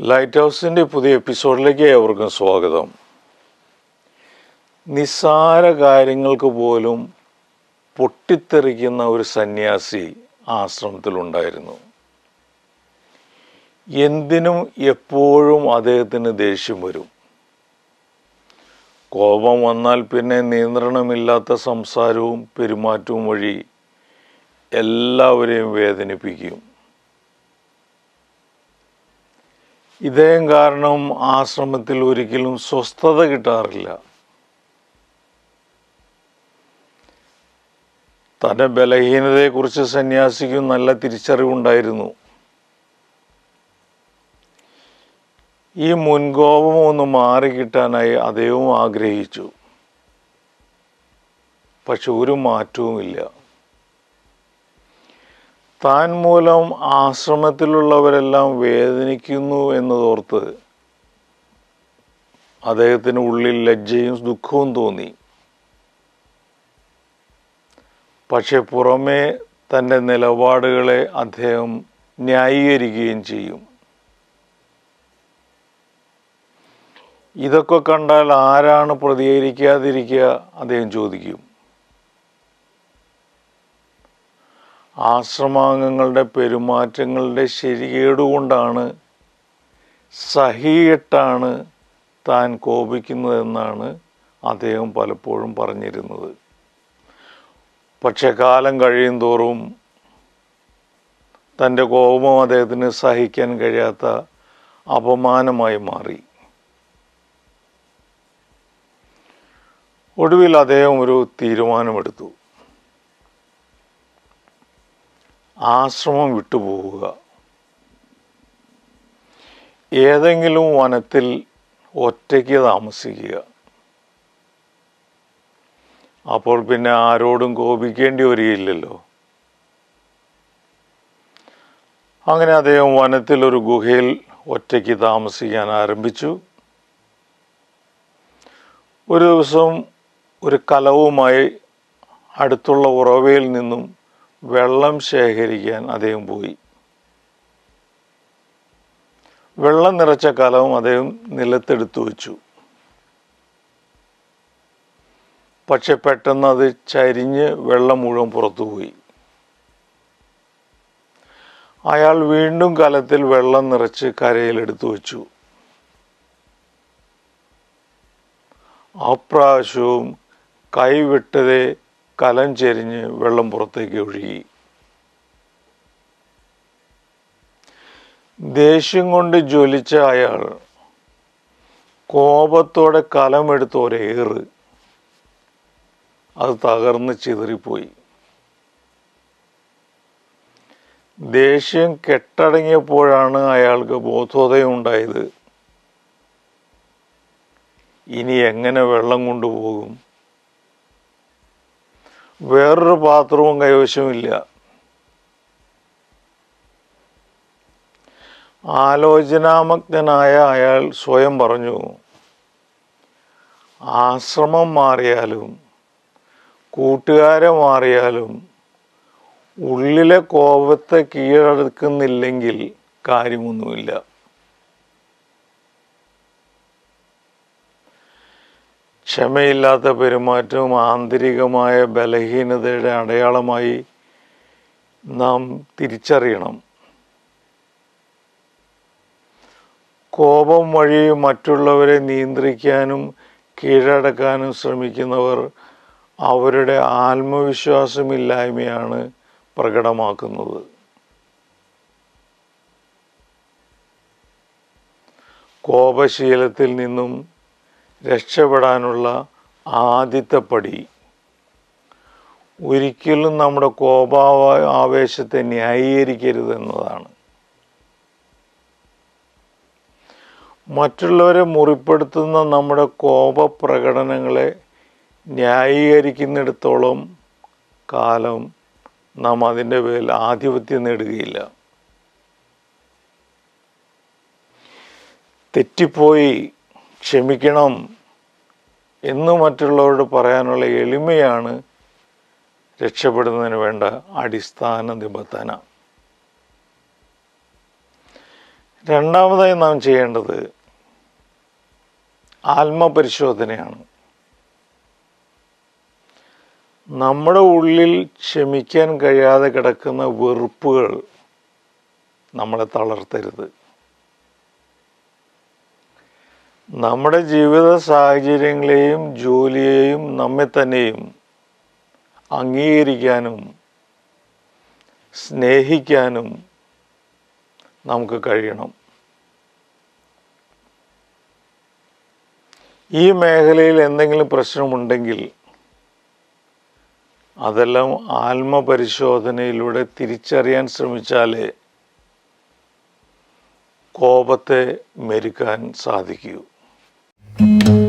Light ഹൗസിന്റെ പുതിയ എപ്പിസോഡിലേക്ക് ഏവർക്കും സ്വാഗതം. നിസ്സാര കാര്യങ്ങൾക്ക് പോലും പൊട്ടിത്തെറിക്കുന്ന ഒരു സന്യാസി ആശ്രമത്തിലുണ്ടായിരുന്നു. എന്തിനും എപ്പോഴും അദ്ദേഹത്തിന് ദേഷ്യം വരും. കോപം വന്നാൽ പിന്നെ നിയന്ത്രണമില്ലാത്ത സംസാരവും പെരുമാറ്റവും വഴി എല്ലാവരെയും വേദനിപ്പിക്കും. ഇദ്ദേഹം കാരണം ആശ്രമത്തിൽ ഒരിക്കലും സ്വസ്ഥത കിട്ടാറില്ല. തന്റെ ബലഹീനതയെക്കുറിച്ച് സന്യാസിക്കും നല്ല തിരിച്ചറിവുണ്ടായിരുന്നു. ഈ മുൻകോപം ഒന്ന് മാറിക്കിട്ടാനായി അദ്ദേഹവും ആഗ്രഹിച്ചു. പക്ഷെ ഒരു മാറ്റവുമില്ല. താൻ മൂലം ആശ്രമത്തിലുള്ളവരെല്ലാം വേദനിക്കുന്നു എന്നതോർത്ത് അദ്ദേഹത്തിന് ഉള്ളിൽ ലജ്ജയും ദുഃഖവും തോന്നി. പക്ഷെ പുറമേ തന്റെ നിലപാടുകളെ അദ്ദേഹം ന്യായീകരിക്കുകയും ചെയ്യും. ഇതൊക്കെ കണ്ടാൽ ആരാണ് പ്രതികരിക്കാതിരിക്കുക? അദ്ദേഹം ചോദിക്കും. ആശ്രമാംഗങ്ങളുടെ പെരുമാറ്റങ്ങളുടെ ശരികേടുകൊണ്ടാണ് സഹിയിട്ടാണ് താൻ കോപിക്കുന്നതെന്നാണ് അദ്ദേഹം പലപ്പോഴും പറഞ്ഞിരുന്നത്. പക്ഷെ കാലം കഴിയും തോറും തന്റെ കോപം അദ്ദേഹത്തിന് സഹിക്കാൻ കഴിയാത്ത അപമാനമായി മാറി. ഒടുവിൽ അദ്ദേഹം ഒരു തീരുമാനമെടുത്തു. ആശ്രമം വിട്ടുപോവുക. ഏതെങ്കിലും വനത്തിൽ ഒറ്റയ്ക്ക് താമസിക്കുക. അപ്പോൾ പിന്നെ ആരോടും കോപിക്കേണ്ടി വരികയില്ലല്ലോ. അങ്ങനെ അദ്ദേഹം വനത്തിൽ ഒരു ഗുഹയിൽ ഒറ്റയ്ക്ക് താമസിക്കാൻ ആരംഭിച്ചു. ഒരു ദിവസം ഒരു കലവുമായി അടുത്തുള്ള ഉറവയിൽ നിന്നും വെള്ളം ശേഖരിക്കാൻ അദ്ദേഹം പോയി. വെള്ളം നിറച്ച കലവും അദ്ദേഹം നിലത്തെടുത്തു വച്ചു. പക്ഷെ പെട്ടെന്ന് അത് ചരിഞ്ഞ് വെള്ളം മുഴുവൻ പുറത്തുപോയി. അയാൾ വീണ്ടും കലത്തിൽ വെള്ളം നിറച്ച് കരയിലെടുത്തു വച്ചു. അപ്രാവശ്യവും കൈവിട്ടതേ കലം ചെരിഞ്ഞ് വെള്ളം പുറത്തേക്ക് ഒഴുകി. ദേഷ്യം കൊണ്ട് ജ്വലിച്ച അയാൾ കോപത്തോടെ കലമെടുത്ത് ഒരേറ് അത് തകർന്ന് ചിതറിപ്പോയി. ദേഷ്യം കെട്ടടങ്ങിയപ്പോഴാണ് അയാൾക്ക് ബോധോദയം ഉണ്ടായത്. ഇനി എങ്ങനെ വെള്ളം കൊണ്ടുപോകും? വേറൊരു പാത്രവും കൈവശമില്ല ആലോചനാമഗ്നായ അയാൾ സ്വയം പറഞ്ഞു ആശ്രമം മാറിയാലും കൂട്ടുകാരെ മാറിയാലും ഉള്ളിലെ കോപത്തെ കീഴടക്കുന്നില്ലെങ്കിൽ കാര്യമൊന്നുമില്ല. ക്ഷമയില്ലാത്ത പെരുമാറ്റവും ആന്തരികമായ ബലഹീനതയുടെ അടയാളമായി നാം തിരിച്ചറിയണം. കോപം വഴി മറ്റുള്ളവരെ നിയന്ത്രിക്കാനും കീഴടക്കാനും ശ്രമിക്കുന്നവർ അവരുടെ ആത്മവിശ്വാസമില്ലായ്മയാണ് പ്രകടമാക്കുന്നത്. കോപശീലത്തിൽ നിന്നും രക്ഷപ്പെടാനുള്ള ആദ്യത്തെ പടി. ഒരിക്കലും നമ്മുടെ കോപാവ ആവേശത്തെ ന്യായീകരിക്കരുത് എന്നതാണ്. മറ്റുള്ളവരെ മുറിപ്പെടുത്തുന്ന നമ്മുടെ കോപപ്രകടനങ്ങളെ ന്യായീകരിക്കുന്നിടത്തോളം കാലം നാം അതിന്റെ പേരിൽ ആധിപത്യം നേടുകയില്ല. തെറ്റിപ്പോയി ക്ഷമിക്കണം എന്ന് മറ്റുള്ളവരോട് പറയാനുള്ള എളിമയാണ് രക്ഷപ്പെടുന്നതിന് വേണ്ട അടിസ്ഥാന നിബന്ധന. രണ്ടാമതായി നാം ചെയ്യേണ്ടത് ആത്മപരിശോധനയാണ്. നമ്മുടെ ഉള്ളിൽ ക്ഷമിക്കാൻ കഴിയാതെ കിടക്കുന്ന വെറുപ്പുകൾ നമ്മളെ തളർത്തരുത്. നമ്മുടെ ജീവിത സാഹചര്യങ്ങളെയും ജോലിയെയും നമ്മെ തന്നെയും അംഗീകരിക്കാനും സ്നേഹിക്കാനും നമുക്ക് കഴിയണം. ഈ മേഖലയിൽ എന്തെങ്കിലും പ്രശ്നമുണ്ടെങ്കിൽ അതെല്ലാം ആത്മപരിശോധനയിലൂടെ തിരിച്ചറിയാൻ ശ്രമിച്ചാലേ കോപത്തെ മെരുക്കാൻ സാധിക്കൂ. Thank you.